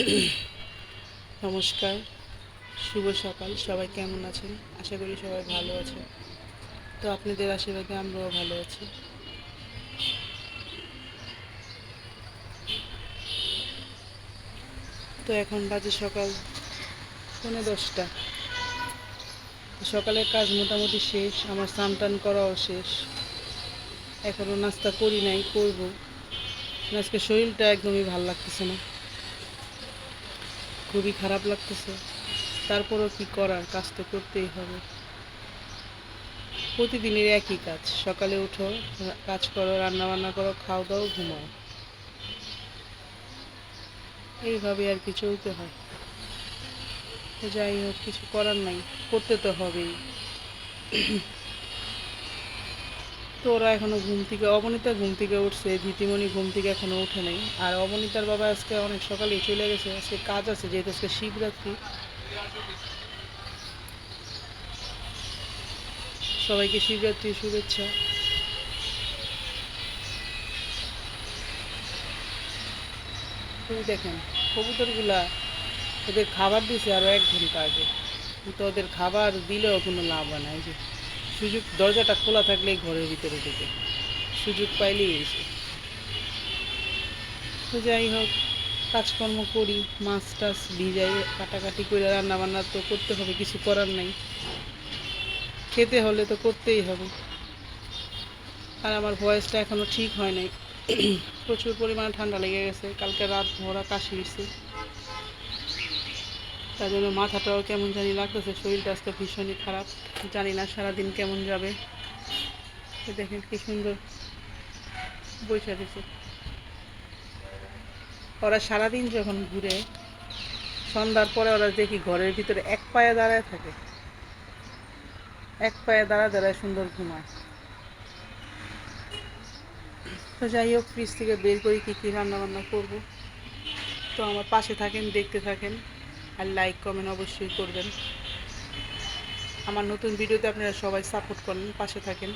নমস্কার, শুভ সকাল, সবাই কেমন আছেন? আশা করি সবাই ভালো আছে তো আপনাদের আশীর্বাদে আমরাও ভালো আছি। তো এখন বাজে সকাল পৌনে দশটা। সকালের কাজ মোটামুটি শেষ, আমার স্নান টান করাও শেষ। এখনও নাস্তা করি নাই, করব। আজকে শরীরটা একদমই ভালো লাগতেছে না। খুবই খারাপ লাগতেছে। তারপরও কি করার? কাজ তো করতেই হবে। প্রতিদিনের একই কাজ। সকালে উঠো, কাজ করো রান্না বান্না করো, খাও দাও, ঘুমাও। এইভাবে আর কি চলতে হয়। যাই হোক, কিছু করার নাই। করতে তো হবেই। তো ওরা এখনও ঘুম থেকে, অবনীতা ঘুম থেকে উঠছে ধীতিমণি ঘুম থেকে এখনও উঠে নাই। আর অবনীতার বাবা আজকে অনেক সকালে চলে গেছে, আজকে কাজ আছে, যেহেতু আজকে শিবরাত্রি। সবাইকে শিবরাত্রির শুভেচ্ছা। দেখেন, কবুতরগুলা ওদের খাবার দিছে আরও এক ঘণ্টা আগে। কিন্তু ওদের খাবার দিলেও কোনো লাভ হয় না, এই যে সুযোগ দরজাটা খোলা থাকলেই ঘরের ভিতরে ঢুকে। সুযোগ পাইলেই এসে। তো যাই হোক, কাজকর্ম করি, মাছ টাছ ভিজাই, কাটাকাটি করে রান্না বান্না তো করতে হবে, কিছু করার নাই। খেতে হলে তো করতেই হবে। আর আমার ভয়েসটা এখনও ঠিক হয় নাই। প্রচুর পরিমাণে ঠান্ডা লেগে গেছে, কালকে রাত ভরা কাশি হয়েছে তার জন্য মাথাটাও কেমন জানি লাগতেছে, শরীরটা আজকে ভীষণই খারাপ। জানি না সারাদিন কেমন যাবে। দেখেন কি সুন্দর বৈশা দিছে ওরা সারাদিন যখন ঘুরে, সন্ধ্যার পরে ওরা দেখি ঘরের ভিতরে এক পায়ে দাঁড়ায় থাকে। এক পায়ে দাঁড়ায় দাঁড়ায় সুন্দর ঘুমায়। তো যাই হোক ফ্রিজ থেকে বের করি কী কী রান্নাবান্না করব। তো আমার পাশে থাকেন, দেখতে থাকেন। আর লাইক কমেন্ট অবশ্যই করবেন। আমার নতুন ভিডিওতে আপনারা সবাই সাপোর্ট করেন, পাশে থাকেন।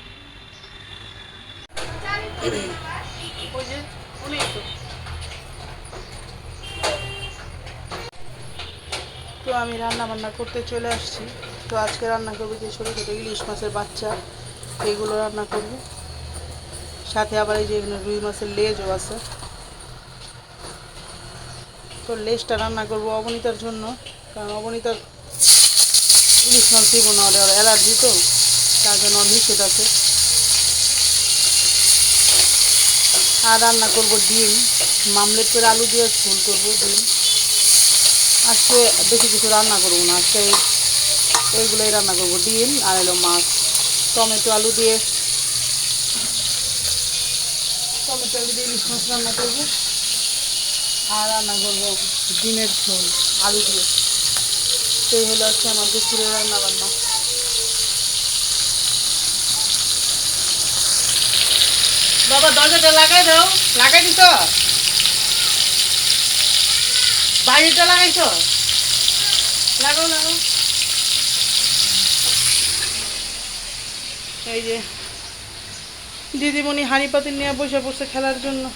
তো আমি রান্না বান্না করতে চলে আসছি। তো আজকে রান্না করব যে ছোটো ছোটো ইলিশ মাছের বাচ্চা এইগুলো রান্না করব। সাথে আবার এই যে রুই মাছের লেজও আছে। তো লেজটা রান্না করব অবনিতার জন্য। কারণ অবনীতার ইলিশ মাছ দিব না ওর অ্যালার্জি তো, তার জন্য নিষেধ আছে। আর রান্না করব ডিম, মামলেট করে আলু দিয়ে ঝোল করব ডিম। আজকে বেশি কিছু রান্না করব না, আজকে এইগুলোই রান্না করব, ডিম আর এলো মাছ। টমেটো, আলু দিয়ে টমেটো, আলু দিয়ে ইলিশ মাছ রান্না করব। আর রান্না করব ডিমের ঝোল, আলু দিয়ে। সেই হলো আজকে আমার দুপুরের রান্না বান্না। বাবা, দরজাটা লাগাই দাও। লাগাই দিছ? বাইরেটা লাগাইছ? লাগাও লাগাও। এই যে দিদিমণি হাঁড়ি পাতিল নিয়ে বসে বসে খেলার জন্য।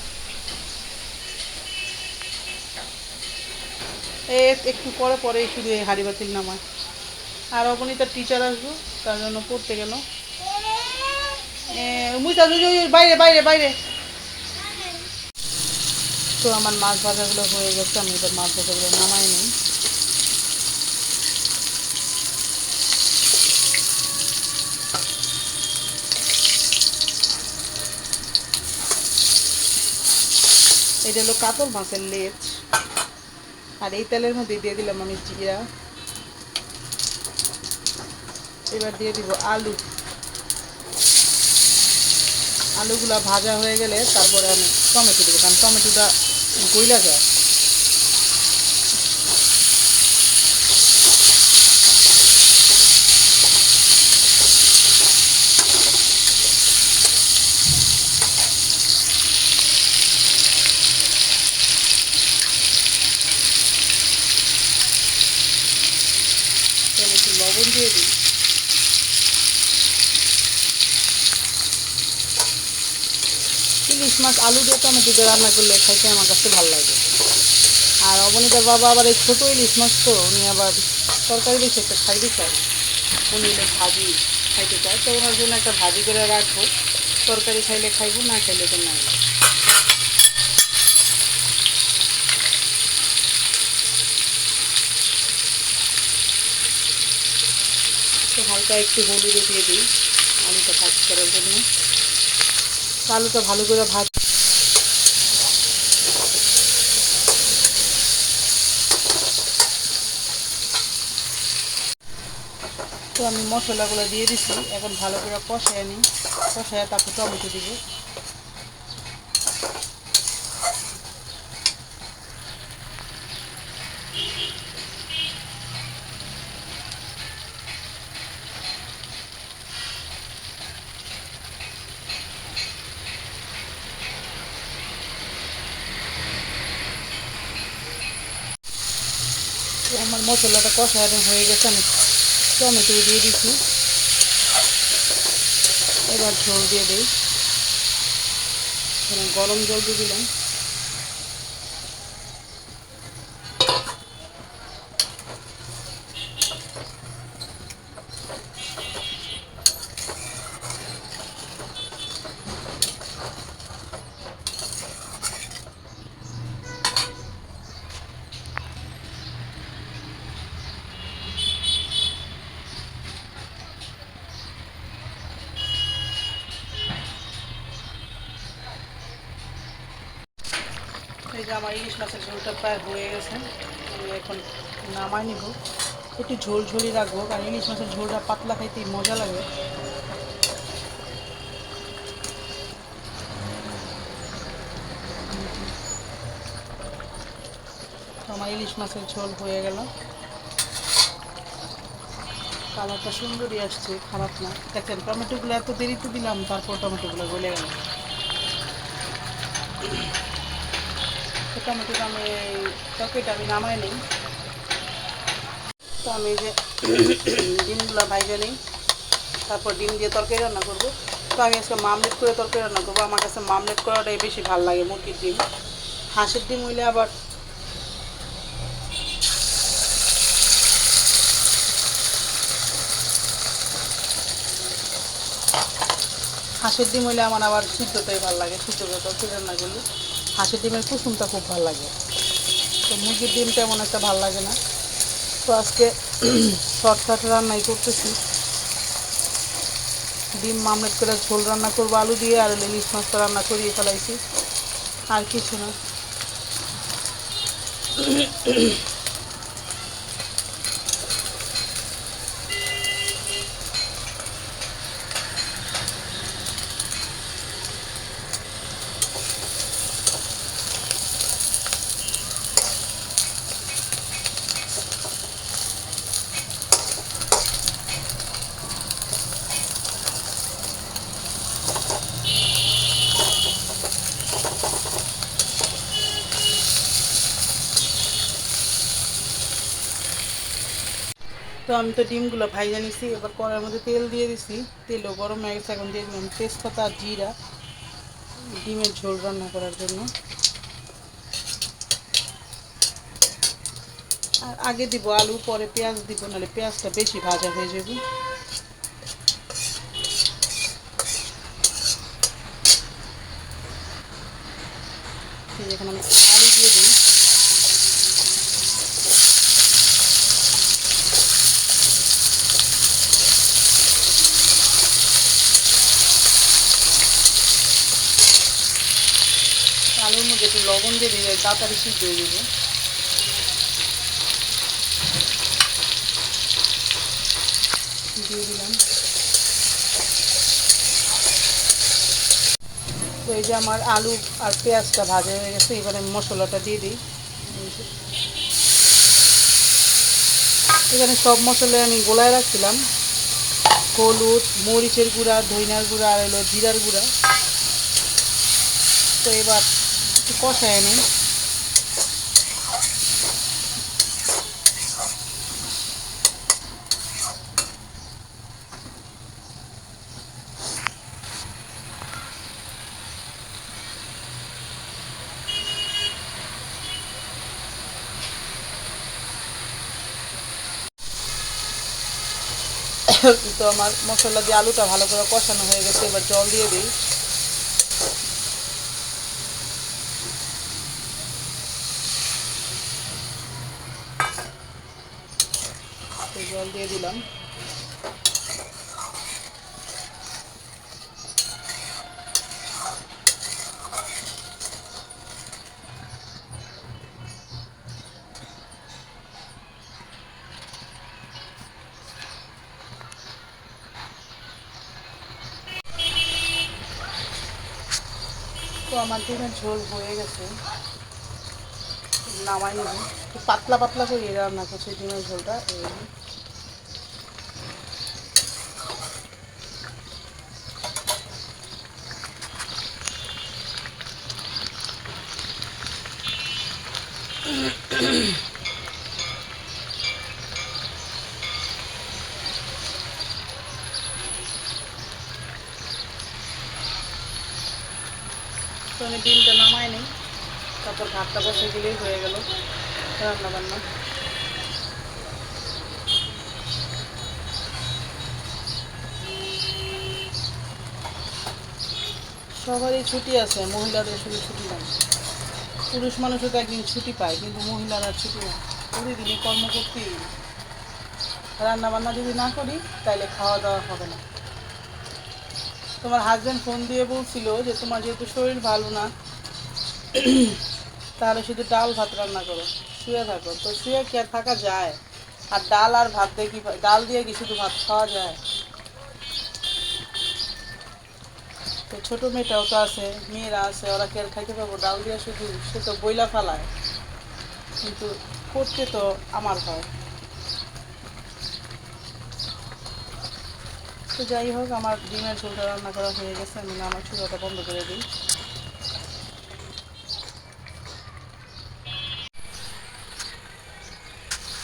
একটু পরে পরে শুধু এই হাড়ি বাতিল নামায়। আর অবনীতার টিচার আসব তার জন্য পড়তে গেল। বাইরে বাইরে বাইরে। তো আমার মাছ ভাজাগুলো হয়ে গেছে, আমি এবার মাছ ভাজাগুলো নামাই নিই এটা হলো কাতল মাছের লেজ। আর এই তেলের মধ্যে দিয়ে দিলাম আমি জিরা। এবার দিয়ে দিব আলু। আলুগুলা ভাজা হয়ে গেলে তারপরে আমি টমেটো দেবো, কারণ টমেটোটা গইলা যায় তাহলে একটু লবণ দিয়ে দিই ইলিশ মাছ আলু দিয়ে টমেটো দিয়ে রান্না করলে খাইতে আমার কাছে ভালো লাগে। আর অবনীতার বাবা আবার এই ছোটো ইলিশ মাছ তো, উনি আবার তরকারি বেশি একটা খাইতে চায়। উনি ভাজি খাইতে চায়, তো ওনার জন্য একটা ভাজি করে রাখব। তরকারি খাইলে খাইবো, না খাইলে তো নাই। হালকা একটু হলুদও দিয়ে দিই, আলুটা ভাজ করার জন্য। আলুটা ভালো করে ভাজ তো আমি মশলাগুলো দিয়ে দিছি, এখন ভালো করে কষায় নিই। কষায় তারপর টমেটো দিব। আমার মশলাটা কষানো হয়ে গেছে, আমি টমেটো দিয়ে দিচ্ছি এবার ঝোল দিয়ে দিই। গরম জল দিয়ে দিলাম। যে আমার ইলিশ মাছের ঝোলটা প্রায় হয়ে গেছে। এখন নামাই নিব। একটু ঝোল ঝোলই রাখব, কারণ ইলিশ মাছের ঝোলটা পাতলা খাইতে মজা লাগে। আমার ইলিশ মাছের ঝোল হয়ে গেল। কালারটা সুন্দরই আসছে, খারাপ না। দেখেন, টমেটোগুলো এত দেরিতে দিলাম, তারপর টমেটোগুলো গলে গেল। তো টমেটোটা আমি তরকারিটা আমি নামাই নিই। তো আমি যে ডিমগুলো ভাইজে নিই, তারপর ডিম দিয়ে তরকারি রান্না করব। তো আমি আজকে মামলেট করে তরকারি রান্না করব। আমার কাছে মামলেট করাটাই বেশি ভালো লাগে, মুরগির ডিম। হাঁসের ডিম হইলে আবার হাঁসের ডিম হইলে আমার আবার সিদ্ধটাই ভালো লাগে, সিদ্ধ তরকারি রান্না করলে। হাঁসের ডিমের কুসুমটা খুব ভালো লাগে। তো মুরগির ডিম তেমন একটা ভালো লাগে না। তো আজকে শর্টকাট রান্নাই করতেছি। ডিম মামলেট করে ঝোল রান্না করব, আলু দিয়ে, আর ইলিশ মাছটা রান্না করিয়ে ফেলাইছি। আর কিছু না। তো আমি তো ডিমগুলো ভাইজা নিছি, এবার কড়ার মধ্যে তেল দিয়ে দিছি। তেলও গরম হয়ে গেছে, এখন দিয়ে দিলাম তেজপাতা আর জিরা, ডিমের ঝোল রান্না করার জন্য। আর আগে দিব আলু, পরে পেঁয়াজ দিব, নাহলে পেঁয়াজটা বেশি ভাজা হয়ে যাবে। এখন আমি আলু দিয়ে দিই আলুর মধ্যে একটু লবণ দিয়ে দিলে তাড়াতাড়ি সিদ্ধ হয়ে যাবে। দিয়ে এই যে আমার আলু আর পেঁয়াজটা ভাজা হয়ে গেছে, এবার মশলাটা দিয়ে দিই। এখানে সব মশলা আমি গোলায় রাখছিলাম। হলুদ, মরিচের গুঁড়া, ধইনার গুঁড়া, আর হলো জিরার গুঁড়া। তো এবার একটু কষায় নিই তো আমার মশলা দিয়ে আলুটা ভালো করে কষানো হয়ে গেছে, এবার জল দিয়ে দিই। তো জল দিয়ে দিলাম। তো আমার ডিমের ঝোল হয়ে গেছে। নামাই নেব পাতলা পাতলা করে রান্না করছি ডিমের ঝোলটা। এই তো আমি ডিমটা নামাই নিই তারপর ভাতটা বসে দিলেই হয়ে গেল রান্না বান্না সবারই ছুটি আছে, মহিলাদের শুধু ছুটি নাই। পুরুষ মানুষও তো একদিন ছুটি পায়, কিন্তু মহিলারা ছুটি নেই প্রতিদিনই কর্ম করতেই হবে। রান্না বান্না যদি না করি তাহলে খাওয়া দাওয়া হবে না। তোমার হাজব্যান্ড ফোন দিয়ে বলছিল যে, তোমার যেহেতু শরীর ভালো না, তাহলে শুধু ডাল ভাত রান্না করো, শুয়ে থাকো। তো শুয়ে কি থাকা যায়? আর ডাল আর ভাত দিয়ে কি ডাল দিয়ে কি শুধু ভাত খাওয়া যায় তো ছোটো মেয়েটাও তো আছে, মেয়েরা আছে, ওরা কে খাইতে পারব? ডাল দিয়ে শুধু সে তো বইলা ফেলায়। কিন্তু করতে তো আমার হয়। তো যাই হোক, আমার ডিমের ঝোলটা রান্না করা হয়ে গেছে, আমি আমার চুলাটা বন্ধ করে দিই।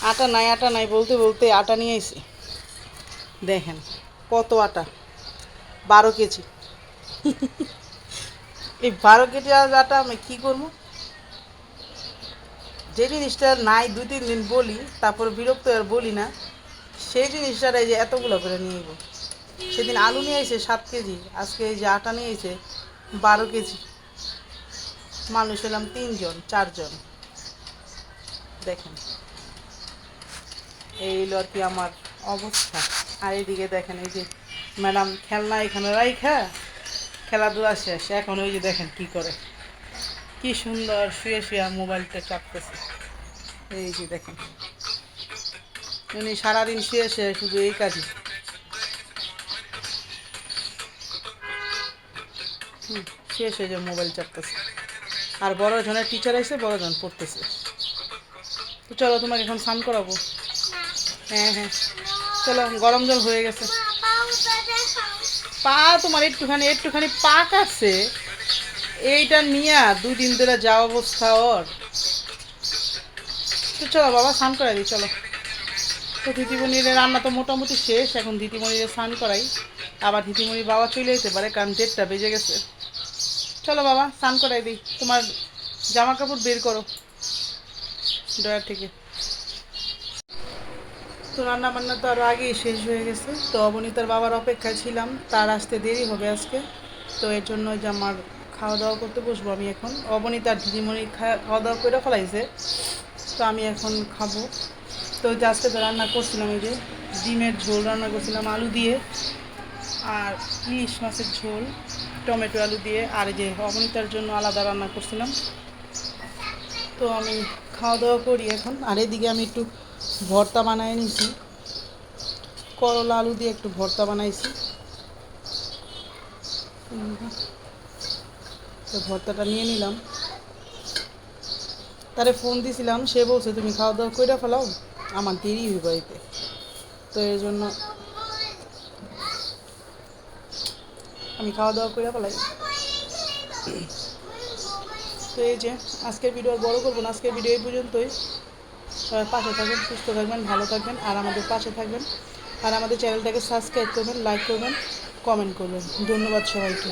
আটা নাই আটা নাই বলতে বলতে আটা নিয়ে এসি দেখেন কত আটা, বারো কেজি। এই বারো কেজি আটা আমি কী করব? যে জিনিসটা নাই, দুই, তিন দিন বলি, তারপর বিরক্ত আর বলি না, সেই জিনিসটার এই যে এতগুলো করে নিয়ে যাব সেদিন আলু নিয়ে এসে সাত কেজি, আজকে এই যে আটা নিয়ে এসে বারো কেজি। মানুষ এলাম তিনজন, চারজন। দেখেন, এই আর কি আমার অবস্থা। আর এইদিকে দেখেন এই যে ম্যাডাম খেলনা এখানে রাইখা। খেলাধুলা শেষ। এখন ওই যে দেখেন কি করে। কি সুন্দর শুয়ে শুয়ে মোবাইলটা চাপতেছে। এই যে দেখেন। উনি সারাদিন শুয়ে শুয়ে শুধু এই কাজই। হুম, শুয়ে শুয়ে যে মোবাইল চাপতেছে। আর বড় জনের টিচার এসে বড় জন পড়তেছে। তো চলো তোমাকে এখন স্নান করাবো। হ্যাঁ হ্যাঁ। চলো, গরম জল হয়ে গেছে। পা তোমার একটুখানি একটুখানি পাক আছে। এইটা নিয়ে দুই দিন ধরে যা অবস্থা ওর। তো চলো বাবা, স্নান করাই দিই চলো। তো দিদিমণির রান্না তো মোটামুটি শেষ, এখন দিদিমণির স্নান করাই। আবার দিদিমণির বাবা চলে যেতে পারে, কারণ ডেটটা বেজে গেছে। চলো বাবা, স্নান করাই দিই তোমার জামা কাপড় বের করো। ডয়ার থেকে। তো রান্না বান্না তো আরও আগেই শেষ হয়ে গেছে। তো অবনীতার বাবার অপেক্ষায় ছিলাম, তার আসতে দেরি হবে আজকে। তো এর জন্য যে আমার খাওয়া দাওয়া করতে বসবো আমি এখন। অবনীতার দিদিমণি খাওয়া দাওয়া করে ফেলাইছে। তো আমি এখন খাব। তো আজকে তো রান্না করছিলাম এই যে ডিমের ঝোল রান্না করছিলাম আলু দিয়ে আর ইলিশ মাছের ঝোল, টমেটো আলু দিয়ে। আর যে অবনীতার জন্য আলাদা রান্না করছিলাম। তো আমি খাওয়া দাওয়া করি এখন। আর এদিকে আমি একটু ভর্তা বানায় নিয়েছি করলা আলু দিয়ে একটু ভর্তা বানাইছি। তো ভর্তাটা নিয়ে নিলাম। তারে ফোন দিছিলাম, সে বলছে, তুমি খাওয়া দাওয়া কইরা ফেলাও, আমার দেরি হয়ে বাড়িতে তো এর জন্য আমি খাওয়া দাওয়া করে ফেলাই। তো এই যে, আজকের ভিডিও আর বড় করব না, আজকের ভিডিও এই পর্যন্তই। সবাই পাশে থাকবেন, সুস্থ থাকবেন, ভালো থাকবেন, আর আমাদের পাশে থাকবেন। আর আমাদের চ্যানেলটাকে সাবস্ক্রাইব করবেন লাইক করবেন কমেন্ট করবেন। ধন্যবাদ সবাইকে।